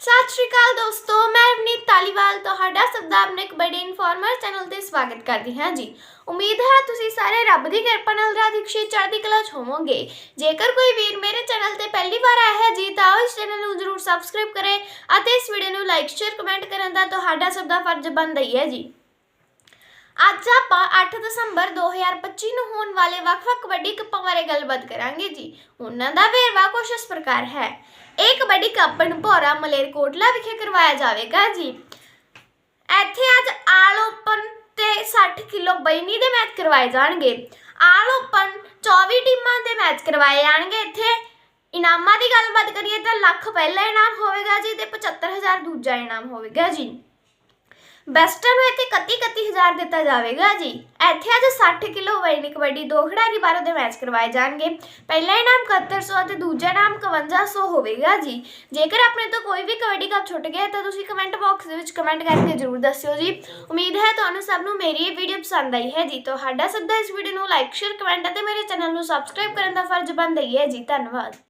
ਸਤਿ ਸ਼੍ਰੀ ਅਕਾਲ ਦੋਸਤੋ, ਮੈਂ ਅਵਨੀਤ ਤਾਲੀਵਾਲ ਤੁਹਾਡਾ ਸਭ ਦਾ ਆਪਣੇ ਇੱਕ ਇਨਫੋਰਮਰ ਚੈਨਲ ਤੇ ਸਵਾਗਤ ਕਰਦੀ ਹਾਂ ਜੀ। ਉਮੀਦ ਹੈ ਤੁਸੀਂ ਸਾਰੇ ਰੱਬ ਦੀ ਕਿਰਪਾ ਨਾਲ ਰਾਧੀ ਚੜ੍ਹਦੀ ਕਲਾ 'ਚ ਹੋਵੋਗੇ। ਜੇਕਰ ਕੋਈ ਵੀਰ ਮੇਰੇ ਚੈਨਲ ਤੇ ਪਹਿਲੀ ਵਾਰ ਆਇਆ ਹੈ ਜੀ, ਤਾਂ ਇਸ ਚੈਨਲ ਨੂੰ ਜ਼ਰੂਰ ਸਬਸਕ੍ਰਾਈਬ ਕਰੇ ਅਤੇ ਇਸ ਵੀਡੀਓ ਨੂੰ ਲਾਈਕ ਸ਼ੇਅਰ ਕਮੈਂਟ ਕਰਨ ਦਾ ਤੁਹਾਡਾ ਸਭ ਦਾ ਫਰਜ਼ ਬਣਦਾ ਹੀ ਹੈ ਜੀ। ਅੱਜ ਆਪਾਂ 8 ਦਸੰਬਰ 2025 ਨੂੰ ਹੋਣ ਵਾਲੇ ਵੱਖ-ਵੱਖ ਕਬੱਡੀ ਕੱਪਾਂ ਬਾਰੇ ਗੱਲਬਾਤ ਕਰਾਂਗੇ ਜੀ। ਉਹਨਾਂ ਦਾ ਵੇਰਵਾ ਕੁਛ ਇਸ ਪ੍ਰਕਾਰ ਹੈ। ਇਹ ਕਬੱਡੀ ਕੱਪ ਭੋਰਾ ਮਲੇਰਕੋਟਲਾ ਵਿਖੇ ਕਰਵਾਇਆ ਜਾਵੇਗਾ ਜੀ। ਇੱਥੇ ਅੱਜ ਆਲ ਓਪਨ ਤੇ 60 ਕਿਲੋ ਬੈਨੀ ਦੇ ਮੈਚ ਕਰਵਾਏ ਜਾਣਗੇ। ਆਲ ਓਪਨ 24 ਟੀਮਾਂ ਦੇ ਮੈਚ ਕਰਵਾਏ ਜਾਣਗੇ। ਇੱਥੇ ਇਨਾਮਾਂ ਦੀ ਗੱਲਬਾਤ ਕਰੀਏ ਤਾਂ ਲੱਖ ਪਹਿਲਾ ਇਨਾਮ ਹੋਵੇਗਾ ਜੀ ਤੇ 75000 ਦੂਜਾ ਇਨਾਮ ਹੋਵੇਗਾ ਜੀ। ਬੈਸਟਰ ਨੂੰ ਇੱਥੇ 31 31000 ਦਿੱਤਾ ਜਾਵੇਗਾ ਜੀ। ਇੱਥੇ ਅੱਜ 60 ਕਿਲੋ ਵੈਨੀ ਕਬੱਡੀ ਦੋ ਖਿਡਾਰੀ ਬਾਰੋ ਦੇ ਮੈਚ ਕਰਵਾਏ ਜਾਣਗੇ। ਪਹਿਲਾ ਇਨਾਮ 7100 ਅਤੇ ਦੂਜਾ ਇਨਾਮ 5100 ਹੋਵੇਗਾ ਜੀ। ਜੇਕਰ ਆਪਣੇ ਤੋਂ ਕੋਈ ਵੀ ਕਬੱਡੀ ਕੱਪ ਛੁੱਟ ਗਿਆ ਤਾਂ ਤੁਸੀਂ ਕਮੈਂਟ ਬਾਕਸ ਦੇ ਵਿੱਚ ਕਮੈਂਟ ਕਰਕੇ ਜ਼ਰੂਰ ਦੱਸਿਓ ਜੀ। ਉਮੀਦ ਹੈ ਤੁਹਾਨੂੰ ਸਭ ਨੂੰ ਮੇਰੀ ਇਹ ਵੀਡੀਓ ਪਸੰਦ ਆਈ ਹੈ ਜੀ। ਤੁਹਾਡਾ ਸੱਦਾ ਇਸ ਵੀਡੀਓ ਨੂੰ ਲਾਈਕ, ਸ਼ੇਅਰ, ਕਮੈਂਟ ਅਤੇ ਮੇਰੇ ਚੈਨਲ ਨੂੰ ਸਬਸਕ੍ਰਾਈਬ ਕਰਨ ਦਾ ਫਰਜ਼ ਬਣਦਾ ਹੀ ਹੈ ਜੀ। ਧੰਨਵਾਦ।